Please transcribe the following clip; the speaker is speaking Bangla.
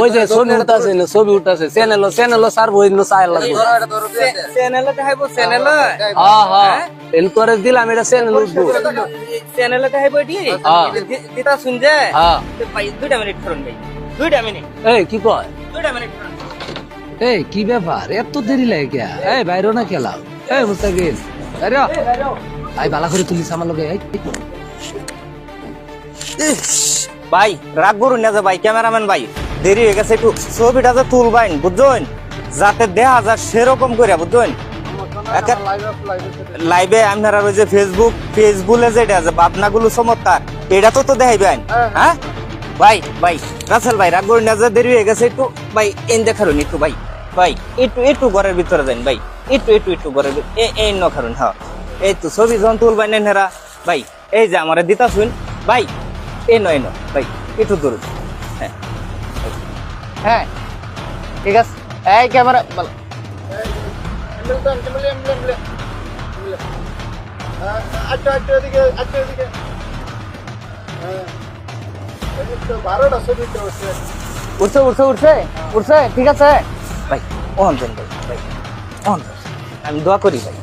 ওই যে ছবি উঠতেছে না ছবি উঠতেছে চ্যানেল চ্যানেল সার বই নো সাইল লাগবে চ্যানেলে দেখাইবো চ্যানেলে হ্যাঁ হ্যাঁ এন দিলাম এটা চ্যানেল উঠবো। চ্যানেলে দেখাইবো এটি। হ্যাঁ। দিতা শুনছে হ্যাঁ ভাই দুইটা মিনিট করুন ভাই। দুইটা মিনিট এই কি কয়? দুইটা মিনিট এই কি ব্যাপার? এত দেরি লাগে কে? এই বাইরে না খেলা? এই মুস্তাকিল। বাইরে আই বালা করে তুলিস আমার লগে এই। ভাই রাগ করুন না যে ভাই ক্যামেরাম্যান ভাই দেরি হয়ে গেছে একটু ছবিটা যে তুলবাইন বুঝছেন? যাতে দেখা যায় সেরকম করে বুঝছেন? লাইভে আপনারা ওই যে ফেসবুক ফেসবুকে যেটা আছে ভাবনাগুলো চমৎকার এটা তো তো দেখাইবেন। হ্যাঁ। ভাই ভাই রাসেল ভাই রাগ করুন না যে দেরি হয়ে গেছে একটু ভাই এন দেখারুন একটু ভাই ভাই একটু একটু ঘরের ভিতরে যান ভাই একটু একটু একটু ঘরের এই ন খারুন হ্যাঁ। এই তো ছবি যখন তুলবেন নেরা ভাই এই যে আমার দিতা শুন ভাই এ নয় ন ভাই, একটু দূর। হ্যাঁ। হ্যাঁ। ঠিক আছে। এই ক্যামেরা, বল- উঠছে উঠছে উঠছে উঠছে। ঠিক আছে। ভাই অন ভাই ভাই অন আমি দোয়া করি, ভাই।